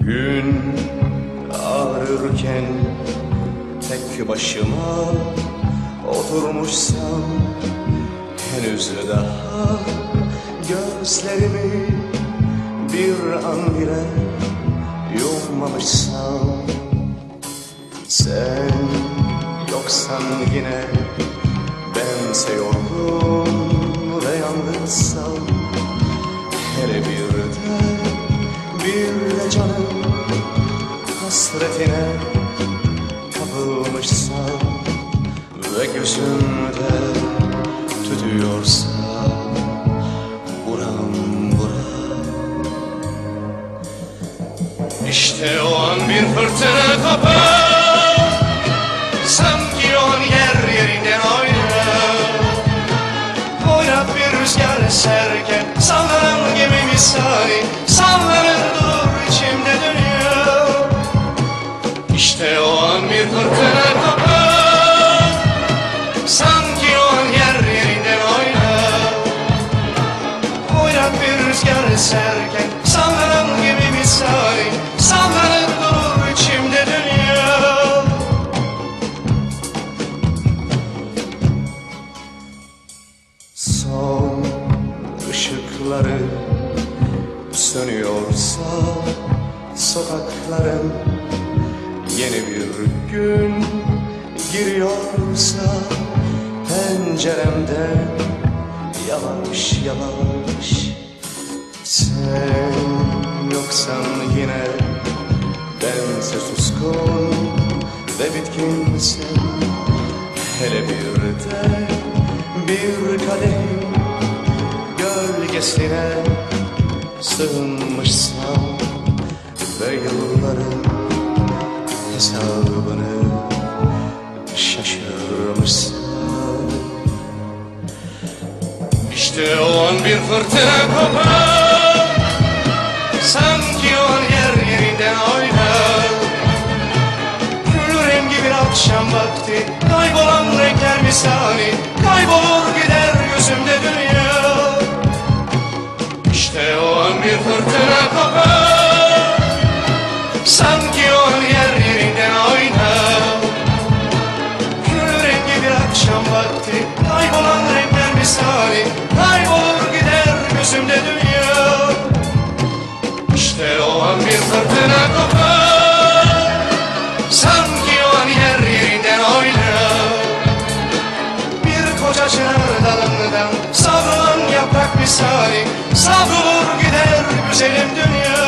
Gün ağrırken tek başıma oturmuşsam Henüz daha gözlerimi bir an bile yummamışsam. Sen yoksan yine bense yorgun ve yalnız. Hasretine kapılmışsam Ve gözümde tütüyorsa buram buram İşte o an bir fırtına kopar Sanki eserken Sallanan gemi misali Sallanır durur içimde dönüyor Son ışıkları sönüyorsa sokakların Yeni bir gün giriyorsa penceremden yavaş yavaş bense suskun ve bitkinsin. Hele bir de bir kadehim gölgesine sığınmışsam Ve yılların hesabını şaşırmışsam İşte o an bir fırtına kopar akşam vakti. Kaybolan renkler misali. Kaybolur gider gözümde dünya Çınar dalından Savrulan yaprak misali Savrulur gider güzelim dünya